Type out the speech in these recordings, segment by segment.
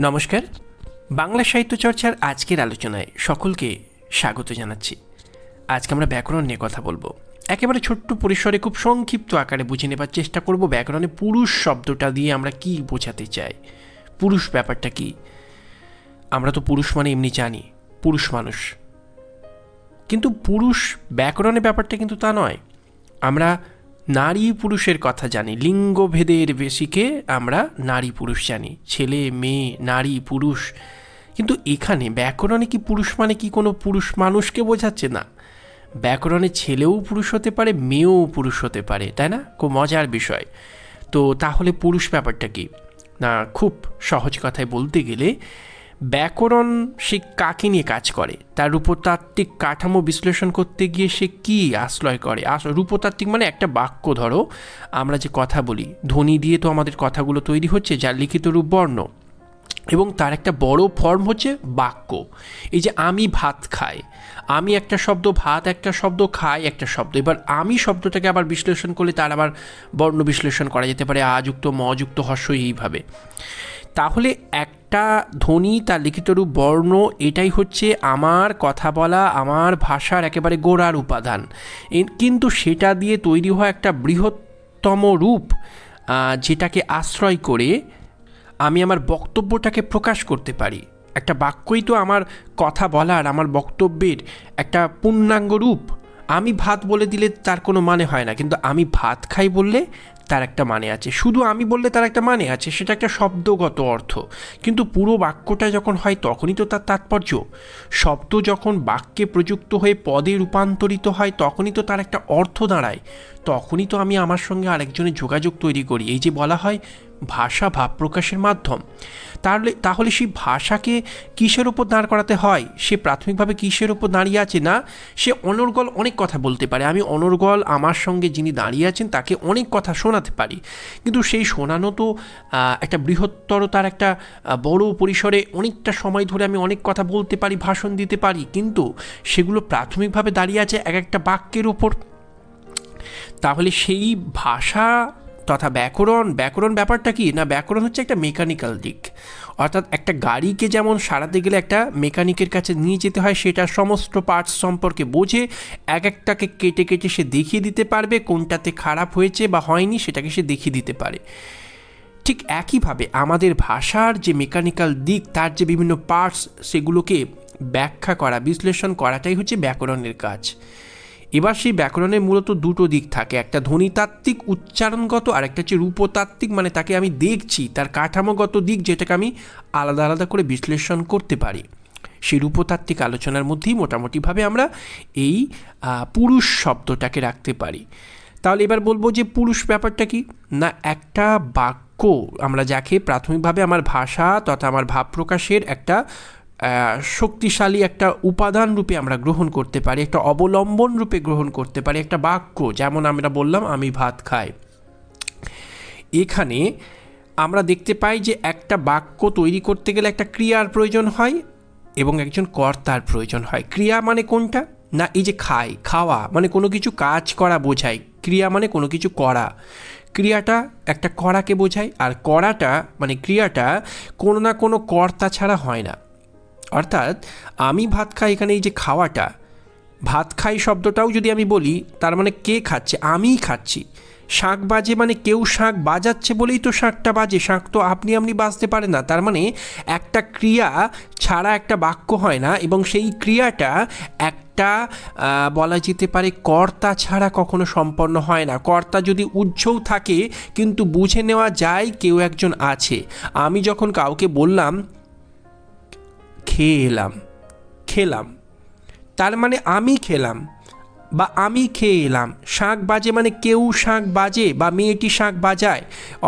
নমস্কার। বাংলা সাহিত্য চর্চার আজকের আলোচনায় সকলকে স্বাগত জানাচ্ছি। আজকে আমরা ব্যাকরণ নিয়ে কথা বলব। একেবারে ছোট্ট পরিসরে খুব সংক্ষিপ্ত আকারে বুঝে নেবার চেষ্টা করব ব্যাকরণে পুরুষ শব্দটা দিয়ে আমরা কি বোঝাতে চাই, পুরুষ ব্যাপারটা কি। আমরা তো পুরুষ মানে এমনি জানি, পুরুষ মানুষ। কিন্তু পুরুষ ব্যাকরণের ব্যাপারটা কিন্তু তা নয়। আমরা নারী পুরুষের কথা জানি, লিঙ্গভেদের বেশিকে আমরা নারী পুরুষ জানি, ছেলে, মেয়ে, নারী, পুরুষ। কিন্তু এখানে ব্যাকরণে কি পুরুষ মানে কি কোনো পুরুষ মানুষকে বোঝাচ্ছে? না। ব্যাকরণে ছেলেও পুরুষ হতে পারে, মেয়েও পুরুষ হতে পারে, তাই না? খুব মজার বিষয়। তো তাহলে পুরুষ ব্যাপারটা কি? না, খুব সহজ কথায় বলতে গেলে ব্যাকরণ সে কাকে নিয়ে কাজ করে? তার রূপতাত্ত্বিক কাঠামো বিশ্লেষণ করতে গিয়ে সে কি আশ্রয় করে? রূপতাত্ত্বিক মানে একটা বাক্য ধরো। আমরা যে কথা বলি, ধ্বনি দিয়ে তো আমাদের কথাগুলো তৈরি হচ্ছে, যার লিখিত রূপ বর্ণ। এবং তার একটা বড় ফর্ম হচ্ছে বাক্য। এই যে আমি ভাত খাই, আমি একটা শব্দ, ভাত একটা শব্দ, খাই একটা শব্দ। এবার আমি শব্দটাকে আবার বিশ্লেষণ করলে তার আবার বর্ণ বিশ্লেষণ করা যেতে পারে, আযুক্ত, মযুক্ত, হর্ষ এইভাবে। তাহলে একটা ধ্বনি তার লিখিত রূপ বর্ণ, এটাই হচ্ছে আমার কথা বলা, আমার ভাষার একেবারে গোড়ার উপাদান। কিন্তু সেটা দিয়ে তৈরি হওয়া একটা বৃহত্তম রূপ যেটাকে আশ্রয় করে আমি আমার বক্তব্যটাকে প্রকাশ করতে পারি। একটা বাক্যই তো আমার কথা বলার, আমার বক্তব্যের একটা পূর্ণাঙ্গ রূপ। আমি ভাত বলে দিলে তার কোনো মানে হয় না, কিন্তু আমি ভাত খাই বললে তার একটা মানে আছে। শুধু আমি বললে তার একটা মানে আছে, সেটা একটা শব্দগত অর্থ। কিন্তু পুরো বাক্যটা যখন হয় তখনই তো তার তাৎপর্য। শব্দ যখন বাক্যে প্রযুক্ত হয়ে পদে রূপান্তরিত হয় তখনই তো তার একটা অর্থ দাঁড়ায়। তখনই তো আমি আমার সঙ্গে আরেকজনের যোগাযোগ তৈরি করি। এই যে বলা হয় ভাষা ভাব প্রকাশের মাধ্যম। তাহলে তাহলে সেই ভাষাকে কিসের ওপর দাঁড় করাতে হয়? সে প্রাথমিকভাবে কিসের ওপর দাঁড়িয়ে আছে না? সে অনর্গল অনেক কথা বলতে পারে। আমি অনর্গল, আমার সঙ্গে যিনি দাঁড়িয়ে আছেন, তাকে অনেক কথা শোনাতে পারি। কিন্তু সেই শোনানো তো একটা বৃহত্তর তার একটা বড় পরিসরে অনেকটা সময় ধরে আমি অনেক কথা বলতে পারি, ভাষণ দিতে পারি। কিন্তু সেগুলো প্রাথমিকভাবে দাঁড়িয়ে আছে এক একটা বাক্যের ওপর তাহলে সেই ভাষা তথা ব্যাকরণ ব্যাকরণ ব্যাপারটা কি? না, ব্যাকরণ হচ্ছে একটা মেকানিক্যাল দিক। অর্থাৎ একটা গাড়িকে যেমন সারাতে গেলে একটা মেকানিকের কাছে নিয়ে যেতে হয়, সেটা সমস্ত পার্টস সম্পর্কে বোঝে, এক একটাকে কেটে কেটে সে দেখিয়ে দিতে পারবে, কোনটাতে খারাপ হয়েছে বা হয়নি সেটাকে সে দেখিয়ে দিতে পারে। ঠিক একইভাবে আমাদের ভাষার যে মেকানিক্যাল দিক, তার যে বিভিন্ন পার্টস সেগুলোকে ব্যাখ্যা করা, বিশ্লেষণ করাটাই হচ্ছে ব্যাকরণের কাজ। এবার সেই ব্যাকরণের মূলত দুটো দিক থাকে, একটা ধ্বনিতাত্ত্বিক উচ্চারণগত আর একটা হচ্ছে রূপতাত্ত্বিক মানে তাকে আমি দেখছি, তার কাঠামোগত দিক যেটাকে আমি আলাদা আলাদা করে বিশ্লেষণ করতে পারি। সেই রূপতাত্ত্বিক আলোচনার মধ্যেই মোটামুটিভাবে আমরা এই পুরুষ শব্দটাকে রাখতে পারি। তাহলে এবার বলব যে পুরুষ ব্যাপারটা কি? না, একটা বাক্য আমরা যাকে প্রাথমিকভাবে আমার ভাষা তথা আমার ভাব প্রকাশের একটা শক্তিশালী একটা উপাদান রূপে আমরা গ্রহণ করতে পারি, একটা অবলম্বন রূপে গ্রহণ করতে পারি, একটা বাক্য, যেমন আমরা বললাম, আমি ভাত খাই। এখানে আমরা দেখতে পাই যে একটা বাক্য তৈরি করতে গেলে একটা ক্রিয়ার প্রয়োজন হয় এবং একজন কর্তার প্রয়োজন হয়। ক্রিয়া মানে কোনটা? না, এই যে খাই, খাওয়া মানে কোনো কিছু কাজ করা বোঝায়। ক্রিয়া মানে কোনো কিছু করা। ক্রিয়াটা একটা করাকে বোঝায়, আর করাটা মানে ক্রিয়াটা কোনো না কোনো কর্তা ছাড়া হয় না। অর্থাৎ আমি ভাত খাই এখানে এই যে খাওয়াটা, ভাত খাই শব্দটাও যদি আমি বলি, তার মানে কে খাচ্ছে? আমিই খাচ্ছি। শাঁখ বাজে মানে কেউ শাঁখ বাজাচ্ছে বলেই তো শাঁখটা বাজে শাঁখ তো আপনি আপনি বাজতে পারে না। তার মানে একটা ক্রিয়া ছাড়া একটা বাক্য হয় না এবং সেই ক্রিয়াটা একটা বলা যেতে পারে কর্তা ছাড়া কখনো সম্পন্ন হয় না। কর্তা যদি উজ্জ্বল থাকে, কিন্তু বুঝে নেওয়া যায় কেউ একজন আছে। আমি যখন কাউকে বললাম খেয়ে এলাম খেলাম। তার মানে আমি খেলাম বা আমি খেয়ে এলাম শাঁখ বাজে মানে কেউ শাঁখ বাজে বা মেয়েটি শাঁখ বাজায়।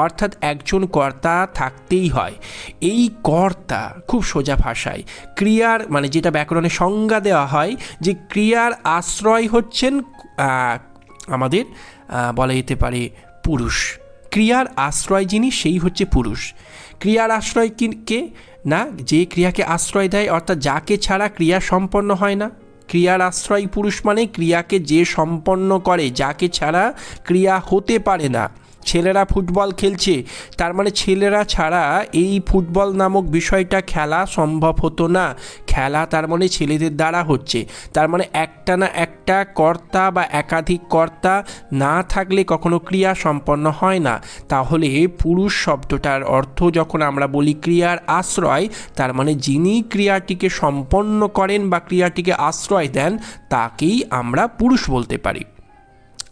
অর্থাৎ একজন কর্তা থাকতেই হয়। এই কর্তা খুব সোজা ভাষায়। ক্রিয়ার মানে যেটা ব্যাকরণে সংজ্ঞা দেওয়া হয় যে ক্রিয়ার আশ্রয় হচ্ছেন আমাদের বলা যেতে পারে পুরুষ। ক্রিয়ার আশ্রয় যিনি, সেই হচ্ছে পুরুষ। ক্রিয়ার আশ্রয় কি- না, যে ক্রিয়াকে আশ্রয় দেয়, অর্থাৎ যাকে ছাড়া ক্রিয়া সম্পন্ন হয় না। ক্রিয়ার আশ্রয় পুরুষ মানে ক্রিয়াকে যে সম্পন্ন করে, যাকে ছাড়া ক্রিয়া হতে পারে না। ছেলেরা ফুটবল খেলছে। তার মানে ছেলেরা ছাড়া এই ফুটবল নামক বিষয়টা খেলা সম্ভব হতো না। খেলা তার মানে ছেলেদের দ্বারা হচ্ছে। তার মানে একটা না একটা কর্তা বা একাধিক কর্তা না থাকলে কখনো ক্রিয়া সম্পন্ন হয় না। তাহলে পুরুষ শব্দটার অর্থ যখন আমরা বলি ক্রিয়ার আশ্রয়, তার মানে যিনি ক্রিয়াটিকে সম্পন্ন করেন বা ক্রিয়াটিকে আশ্রয় দেন, তাকেই আমরা পুরুষ বলতে পারি।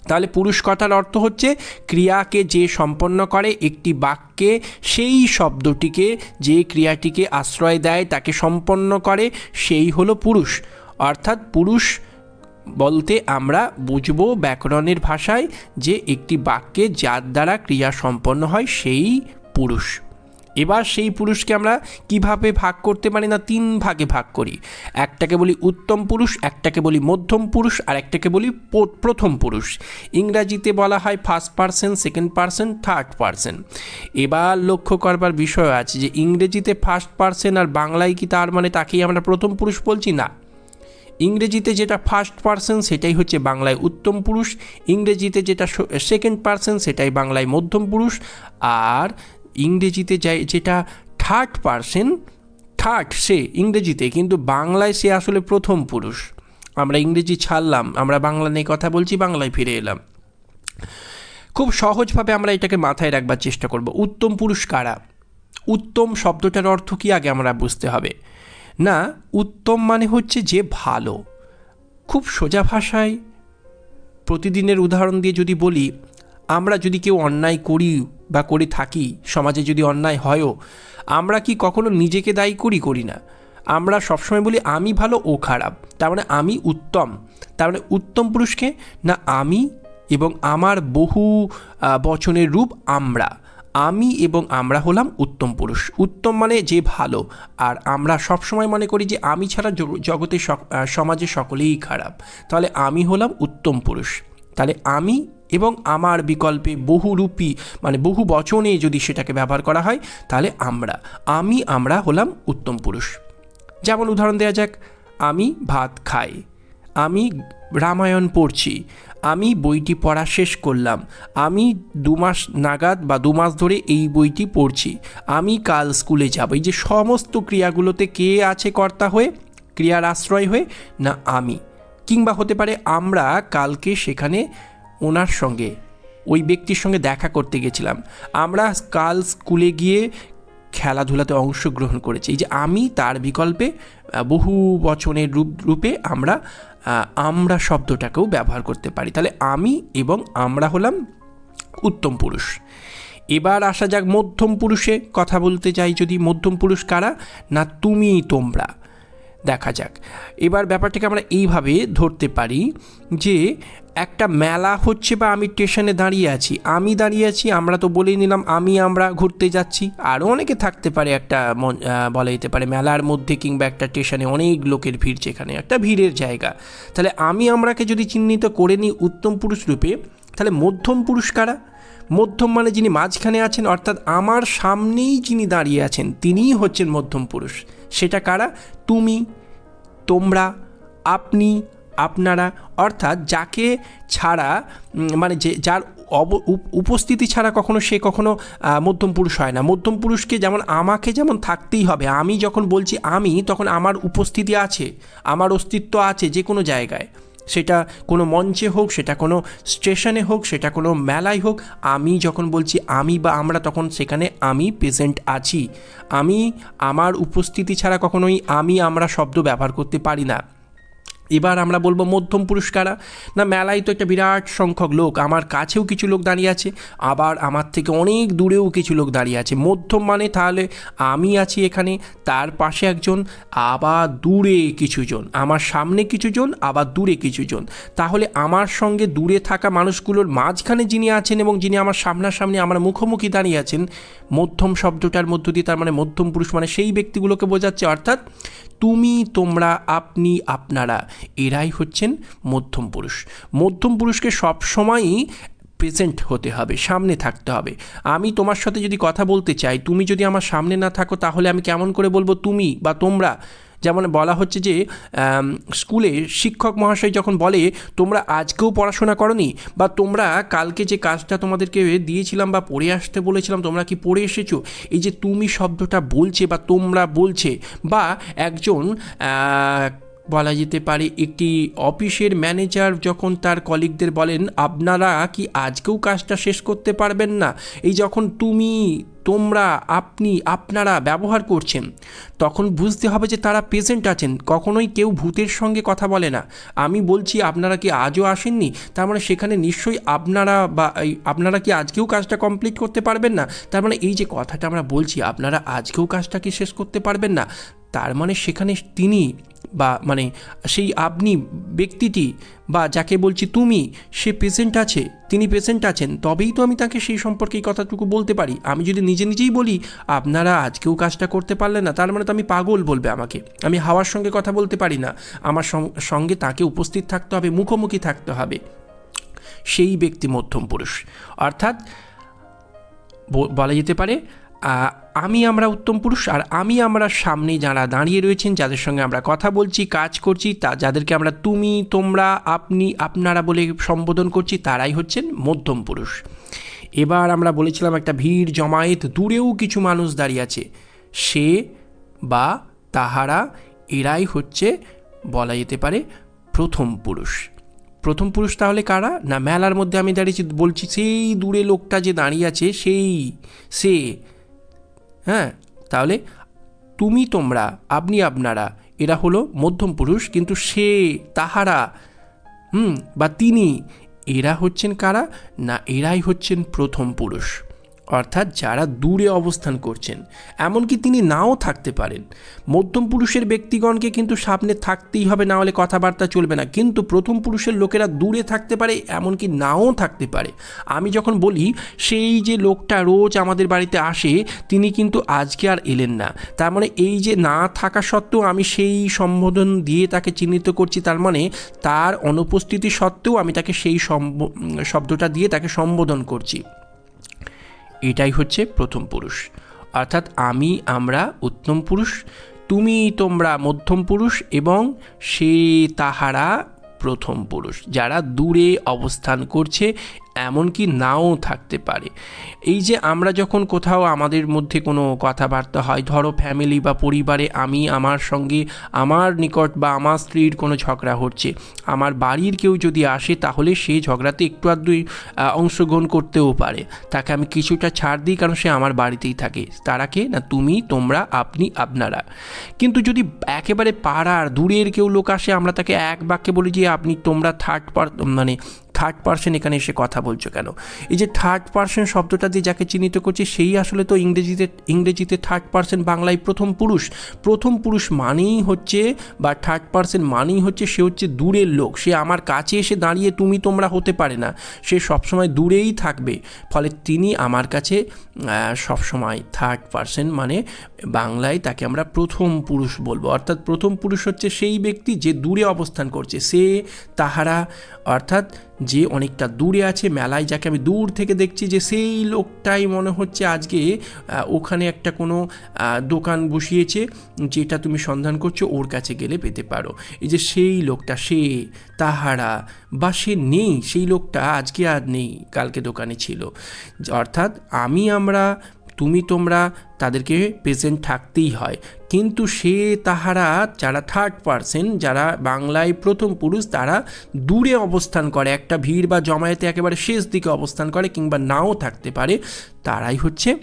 তাহলে পুরুষ কথার অর্থ হচ্ছে ক্রিয়াকে যে সম্পন্ন করে একটি বাক্যে, সেই শব্দটিকে যে ক্রিয়াটিকে আশ্রয় দেয়, তাকে সম্পন্ন করে, সেই হলো পুরুষ। অর্থাৎ পুরুষ বলতে আমরা বুঝব ব্যাকরণের ভাষায় যে একটি বাক্যে যার দ্বারা ক্রিয়া সম্পন্ন হয়, সেই পুরুষ। এবার সেই পুরুষকে আমরা কীভাবে ভাগ করতে পারি না তিন ভাগে ভাগ করি? একটাকে বলি উত্তম পুরুষ, একটাকে বলি মধ্যম পুরুষ, আর একটাকে বলি প্রথম পুরুষ। ইংরাজিতে বলা হয় first person second person third person এবার লক্ষ্য করবার বিষয় আছে যে ইংরেজিতে ফার্স্ট পার্সন আর বাংলায় কি তার মানে তাকেই আমরা প্রথম পুরুষ বলছি? না। ইংরেজিতে যেটা ফার্স্ট পার্সন সেটাই হচ্ছে বাংলায় উত্তম পুরুষ। ইংরেজিতে যেটা সেকেন্ড পার্সন সেটাই বাংলায় মধ্যম পুরুষ। আর ইংরেজিতে যাই, যেটা থার্ড পার্সন থার্ড সে, ইংরেজিতে, কিন্তু বাংলায় সে আসলে প্রথম পুরুষ। আমরা ইংরেজি ছাড়লাম, আমরা বাংলা নিয়ে কথা বলছি, বাংলায় ফিরে এলাম। খুব সহজভাবে আমরা এটাকে মাথায় রাখবার চেষ্টা করব। উত্তম পুরুষ কারা? উত্তম শব্দটার অর্থ কি আগে আমরা বুঝতে হবে। না, উত্তম মানে হচ্ছে যে ভালো। খুব সোজা ভাষায় প্রতিদিনের উদাহরণ দিয়ে যদি বলি, আমরা যদি কেউ অন্যায় করি বা করে থাকি, সমাজে যদি অন্যায় হয়ও, আমরা কি কখনো নিজেকে দায়ী করি করি না? আমরা সবসময় বলি, আমি ভালো, ও খারাপ। তার মানে আমি উত্তম। তার মানে উত্তম পুরুষকে না, আমি এবং আমার বহু বচনের রূপ আমরা। আমি এবং আমরা হলাম উত্তম পুরুষ। উত্তম মানে যে ভালো। আর আমরা সবসময় মনে করি যে, আমি ছাড়া জগতে সমাজে সকলেই খারাপ। তাহলে, আমি হলাম উত্তম পুরুষ। তাহলে আমি এবং আমার বিকল্পে বহুরূপী মানে বহু বচনে যদি সেটাকে ব্যবহার করা হয়, তাহলে আমরা, আমি, আমরা হলাম উত্তম পুরুষ। যেমন উদাহরণ দেওয়া যাক, আমি ভাত খাই, আমি রামায়ণ পড়ছি, আমি বইটি পড়া শেষ করলাম, আমি দু মাস নাগাদ বা দু মাস ধরে এই বইটি পড়ছি, আমি কাল স্কুলে যাব। এই যে সমস্ত ক্রিয়াগুলোতে কে আছে কর্তা হয়ে, ক্রিয়ার আশ্রয় হয়ে, না আমি। কিংবা হতে পারে আমরা কালকে সেখানে ওনার সঙ্গে, ওই ব্যক্তির সঙ্গে দেখা করতে গেছিলাম। আমরা কাল স্কুলে গিয়ে খেলাধুলাতে অংশগ্রহণ করেছি। এই যে আমি তার বিকল্পে বহু বচনের রূপ, রূপে আমরা আমরা শব্দটাকেও ব্যবহার করতে পারি। তাহলে আমি এবং আমরা হলাম উত্তম পুরুষ। এবার আসা যাক মধ্যম পুরুষে কথা বলতে চাই যদি মধ্যম পুরুষ কারা? না তুমি তোমরা। দেখা যাক। এবার ব্যাপারটাকে আমরা এইভাবে ধরতে পারি যে একটা মেলা হচ্ছে বা আমি স্টেশনে দাঁড়িয়ে আছি, আমি দাঁড়িয়ে আছি, আমরা তো বলেই নিলাম আমি আমরা ঘুরতে যাচ্ছি। আরও অনেকে থাকতে পারে একটা বলা যেতে পারে মেলার মধ্যে কিংবা একটা স্টেশনে অনেক লোকের ভিড় যেখানে, একটা ভিড়ের জায়গা। তাহলে আমি আমরাকে যদি চিহ্নিত করে নিই উত্তম পুরুষ রূপে, তাহলে মধ্যম পুরুষ কারা? মধ্যম মানে যিনি মাঝখানে আছেন, অর্থাৎ আমার সামনেই যিনি দাঁড়িয়ে আছেন, তিনিই হচ্ছেন মধ্যম পুরুষ। সেটা কারা? তুমি, তোমরা, আপনি, আপনারা। অর্থাৎ যাকে ছাড়া মানে যে, যার অব- উপস্থিতি ছাড়া কখনো সে কখনো মধ্যম পুরুষ হয় না। মধ্যম পুরুষকে যেমন আমাকে যেমন থাকতেই হবে, আমি যখন বলছি আমি, তখন আমার উপস্থিতি আছে, আমার অস্তিত্ব আছে যে কোনো জায়গায়। সেটা কোনো মঞ্চে হোক, সেটা কোনো স্টেশনে হোক, সেটা কোনো মেলায় হোক, আমি যখন বলছি আমি বা আমরা, তখন সেখানে আমি প্রেজেন্ট আছি। আমি, আমার উপস্থিতি ছাড়া কখনোই আমি, আমরা শব্দ ব্যবহার করতে পারি না। এবার আমরা বলব মধ্যম পুরস্কারা। না, মেলায় তো একটা বিরাট সংখ্যক লোক, আমার কাছেও কিছু লোক দাঁড়িয়ে আছে, আবার আমার থেকে অনেক দূরেও কিছু লোক দাঁড়িয়ে আছে। মধ্যম মানে তাহলে আমি আছি এখানে, তার পাশে একজন, আবার দূরে কিছুজন, আমার সামনে কিছুজন, আবার দূরে কিছুজন। তাহলে আমার সঙ্গে দূরে থাকা মানুষগুলোর মাঝখানে যিনি আছেন এবং যিনি আমার সামনাসামনি আমার মুখোমুখি দাঁড়িয়ে আছেন, মধ্যম শব্দটার মধ্য দিয়ে তার মানে মধ্যম পুরুষ মানে সেই ব্যক্তিগুলোকে বোঝাচ্ছে, অর্থাৎ তুমি, তোমরা, আপনি, আপনারা। এরাই হচ্ছেন মধ্যম পুরুষ। মধ্যম পুরুষকে সবসময়ই প্রেজেন্ট হতে হবে, সামনে থাকতে হবে। আমি তোমার সাথে যদি কথা বলতে চাই, তুমি যদি আমার সামনে না থাকো, তাহলে আমি কেমন করে বলব তুমি বা তোমরা? যেমন বলা হচ্ছে যে স্কুলে শিক্ষক মহাশয় যখন বলে, তোমরা আজকেও পড়াশোনা করনি বা তোমরা কালকে যে কাজটা তোমাদেরকে দিয়েছিলাম বা পড়ে আসতে বলেছিলাম, তোমরা কি পড়ে এসেছ? এই যে, তুমি শব্দটা বলছে বা তোমরা বলছে বা একজন বলা যেতে পারে, একটি অফিসের ম্যানেজার যখন তার কলিগদের বলেন, আপনারা কি আজকেও কাজটা শেষ করতে পারবেন না? এই যখন তুমি, তোমরা, আপনি, আপনারা ব্যবহার করছেন, তখন বুঝতে হবে যে তারা প্রেজেন্ট আছেন। কখনোই কেউ ভূতের সঙ্গে কথা বলে না। আমি বলছি, আপনারা কি আজও আসেননি? তার মানে সেখানে নিশ্চয়ই আপনারা বা আপনারা কি আজকেও কাজটা কমপ্লিট করতে পারবেন না? তার মানে এই যে কথাটা আমরা বলছি, আপনারা আজকেও কাজটা কি শেষ করতে পারবেন না? তার মানে সেখানে তিনি বা মানে সেই আপনি ব্যক্তিটি বা যাকে বলছি তুমি, সে পেশেন্ট আছে, তিনি পেশেন্ট আছেন, তবেই তো আমি তাকে সেই সম্পর্কে এই কথাটুকু বলতে পারি। আমি যদি নিজে নিজেই বলি, আপনারা আজকেও কাজটা করতে পারলেন না, তার মানে তো আমি পাগল বলবে আমাকে। আমি হাওয়ার সঙ্গে কথা বলতে পারি না। আমার সঙ্গে তাকে উপস্থিত থাকতে হবে, মুখোমুখি থাকতে হবে। সেই ব্যক্তি মধ্যম পুরুষ। অর্থাৎ বলা যেতে পারে আমি আমরা উত্তম পুরুষ আর আমি আমরা সামনে যারা দাঁড়িয়ে রয়েছেন, যাদের সঙ্গে আমরা কথা বলছি, কাজ করছি, তা যাদেরকে আমরা তুমি, তোমরা, আপনি, আপনারা বলে সম্বোধন করছি, তারাই হচ্ছেন মধ্যম পুরুষ। এবার আমরা বলেছিলাম একটা ভিড়, জমায়েত, দূরেও কিছু মানুষ দাঁড়িয়ে আছে। সে বা তাহারা এরাই হচ্ছে বলা যেতে পারে প্রথম পুরুষ। প্রথম পুরুষ তাহলে কারা? না, মেলার মধ্যে আমি দাঁড়িয়েছি, বলছি, সেই দূরে লোকটা যে দাঁড়িয়ে আছে, সেই, সে হ্যাঁ তাহলে তুমি তোমরা, আপনি আপনারা, এরা হলো মধ্যম পুরুষ, কিন্তু সে, তাহারা, হুম, বা তিনি, এরা হচ্ছেন কারা? না, এরাই হচ্ছেন প্রথম পুরুষ। অর্থাৎ যারা দূরে অবস্থান করছেন, এমনকি তিনি নাও থাকতে পারেন। মধ্যম পুরুষের ব্যক্তিগণকে কিন্তু সামনে থাকতেই হবে, না হলে কথাবার্তা চলবে না। কিন্তু প্রথম পুরুষের লোকেরা দূরে থাকতে পারে, এমনকি নাও থাকতে পারে। আমি যখন বলি, সেই যে লোকটা রোজ আমাদের বাড়িতে আসে, তিনি কিন্তু আজকে আর এলেন না। তার মানে এই যে না থাকা সত্ত্বেও আমি সেই সম্বোধন দিয়ে তাকে চিহ্নিত করছি, তার মানে তার অনুপস্থিতি সত্ত্বেও আমি তাকে সেই শব্দটা দিয়ে তাকে সম্বোধন করছি। এটাই হচ্ছে প্রথম পুরুষ। অর্থাৎ আমি, আমরা উত্তম পুরুষ, তুমি তোমরা মধ্যম পুরুষ এবং সে তাহারা প্রথম পুরুষ, যারা দূরে অবস্থান করছে এমনকি নাও থাকতে পারে। এই যে আমরা যখন কোথাও আমাদের মধ্যে কোনো কথাবার্তা হয় ধরো ফ্যামিলি বা পরিবারে আমি আমার সঙ্গে আমার নিকট বা আমার স্ত্রীর কোনো ঝগড়া হচ্ছে আমার বাড়ির কেউ যদি আসে তাহলে সেই ঝগড়াতে একটু আধটুই আহ, অংশগ্রহণ করতেও পারে। তাকে আমি কিছুটা ছাড় দিই কারণ সে আমার বাড়িতেই থাকে। তারা কে? না তুমি তোমরা আপনি আপনারা। কিন্তু যদি একেবারে পাড়ার দূরের কেউ লোক আসে আমরা তাকে এক বাক্যে বলি যে আপনি তোমরা থার্ড পার মানে থার্ড পার্সন এখানে এসে কথা বলছো কেন? এই যে থার্ড পার্সন শব্দটা দিয়ে যাকে চিহ্নিত করছি, সেই আসলে তো ইংরেজিতে ইংরেজিতে থার্ড পার্সন বাংলায় প্রথম পুরুষ। প্রথম পুরুষ মানেই হচ্ছে, বা থার্ড পার্সন মানেই হচ্ছে, সে হচ্ছে দূরের লোক। সে আমার কাছে এসে দাঁড়িয়ে তুমি তোমরা হতে পারে না। সে সবসময় দূরেই থাকবে। ফলে তিনি আমার কাছে সবসময় থার্ড পার্সন মানে বাংলায় তাকে আমরা প্রথম পুরুষ বলব। অর্থাৎ প্রথম পুরুষ হচ্ছে সেই ব্যক্তি যে দূরে অবস্থান করছে। সে তাহারা, অর্থাৎ যে অনেকটা দূরে আছে, মেলায় যাকে আমি দূর থেকে দেখছি যে সেই লোকটাই মনে হচ্ছে আজকে ওখানে একটা কোনো দোকান বসিয়েছে, যেটা তুমি সন্ধান করছ, ওর কাছে গেলে পেতে পারো। এই যে সেই লোকটা, সে তাহারা বা সে নেই, সেই লোকটা আজকে আর নেই, কালকে দোকানে ছিল। অর্থাৎ আমি আমরা তুমি তোমরা তাদেরকে প্রেজেন্ট থাকতেই হয়। কিন্তু সে তাহারা, যারা থার্ড পার্সন যারা বাংলায় প্রথম পুরুষ, তারা দূরে অবস্থান করে। একটা ভিড় বা জমায়েতে একেবারে শেষ দিকে অবস্থান করে কিংবা নাও থাকতে পারে, তারাই হচ্ছে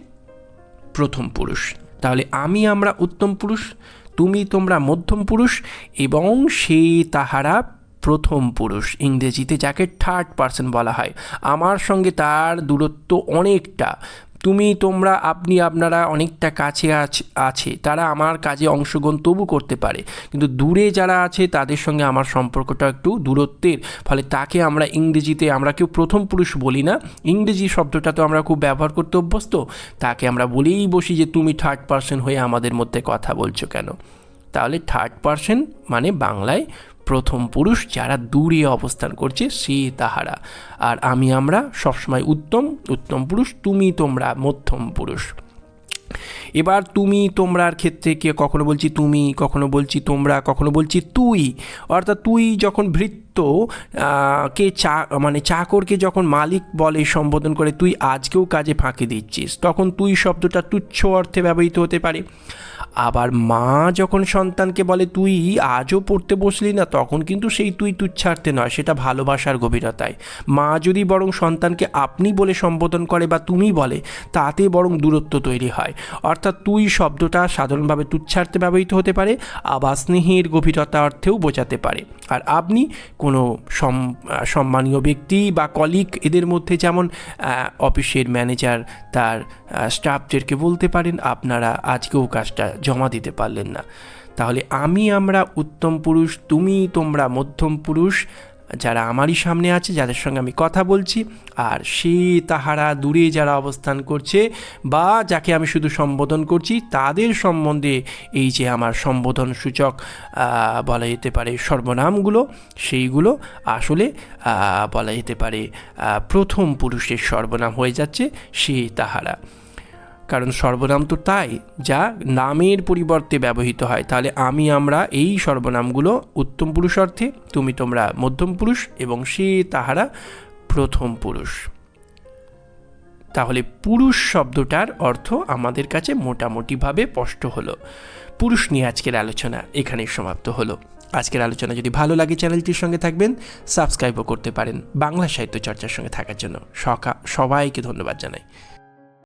প্রথম পুরুষ। তাহলে আমি আমরা উত্তম পুরুষ, তুমি তোমরা মধ্যম পুরুষ, এবং সে তাহারা প্রথম পুরুষ। ইংরেজিতে যাকে থার্ড পার্সন বলা হয়। আমার সঙ্গে তার দূরত্ব অনেকটা। তুমি, তোমরা, আপনি, আপনারা অনেকটা কাছে আছ- তারা আমার কাজে অংশগ্রহণ তবু করতে পারে। কিন্তু দূরে যারা আছে, তাদের সঙ্গে আমার সম্পর্কটা একটু দূরত্বের। ফলে তাকে আমরা ইংরেজিতে আমরা কেউ প্রথম পুরুষ বলি না। ইংরেজি শব্দটা তো আমরা খুব ব্যবহার করতে অভ্যস্ত। তাকে আমরা বলেই বসি যে, তুমি থার্ড পার্সন হয়ে আমাদের মধ্যে কথা বলছো কেন? তাহলে থার্ড পার্সন মানে বাংলায় প্রথম পুরুষ যারা দূরে অবস্থান করছে, সে তাহারা। আর আমি আমরা সবসময় উত্তম উত্তম পুরুষ, তুমি তোমরা মধ্যম পুরুষ। এবার তুমি তোমরার ক্ষেত্রে কে কখনো বলছি তুমি, কখনো বলছি তোমরা, কখনো বলছি তুই। অর্থাৎ তুই যখন ভৃত্য কে চা মানে চাকরকে যখন মালিক বলে সম্বোধন করে, তুই আজকেও কাজে ফাঁকি দিচ্ছিস তখন তুই শব্দটা তুচ্ছ অর্থে ব্যবহৃত হতে পারে। আবার মা যখন সন্তানকে বলে, তুই আজও পড়তে বসলি না তখন কিন্তু সেই তুই তুচ্ছার্থে নয়, সেটা ভালোবাসার গভীরতায়। মা যদি বরং সন্তানকে আপনি বলে সম্বোধন করে বা তুমি বলে, তাতে বরং দূরত্ব তৈরি হয়। অর্থাৎ তুই শব্দটা সাধারণভাবে তুচ্ছার্থে ব্যবহৃত হতে পারে, আবার স্নেহের গভীরতা অর্থেও বোঝাতে পারে। আর আপনি কোনো সম- সম্মানীয় ব্যক্তি বা কলিগ এদের মধ্যে যেমন অফিসের ম্যানেজার তার স্টাফদেরকে বলতে পারেন, আপনারা আজকেও কাজটা জমা দিতে পারলেন না। তাহলে আমি আমরা উত্তম পুরুষ, তুমি তোমরা মধ্যম পুরুষ যারা আমারই সামনে আছে, যাদের সঙ্গে আমি কথা বলছি, আর সে তাহারা দূরে যারা অবস্থান করছে বা যাকে আমি শুধু সম্বোধন করছি, তাদের সম্বন্ধে এই যে আমার সম্বোধন সূচক বলা যেতে পারে সর্বনামগুলো, সেইগুলো আসলে বলা যেতে পারে প্রথম পুরুষের সর্বনাম হয়ে যাচ্ছে সে তাহারা। কারণ সর্বনাম তো তাই, যা নামের পরিবর্তে ব্যবহৃত হয়। তাহলে আমি, আমরা এই সর্বনামগুলো উত্তম পুরুষ অর্থে, তুমি তোমরা মধ্যম পুরুষ এবং সে তাহারা প্রথম পুরুষ। তাহলে পুরুষ শব্দটার অর্থ আমাদের কাছে মোটামুটিভাবে স্পষ্ট হলো। পুরুষ নিয়ে আজকের আলোচনা এখানেই সমাপ্ত হলো। আজকের আলোচনা যদি ভালো লাগে চ্যানেলটির সঙ্গে থাকবেন, সাবস্ক্রাইবও করতে পারেন বাংলা সাহিত্য চর্চার সঙ্গে থাকার জন্য। সকা, সবাইকে ধন্যবাদ জানাই।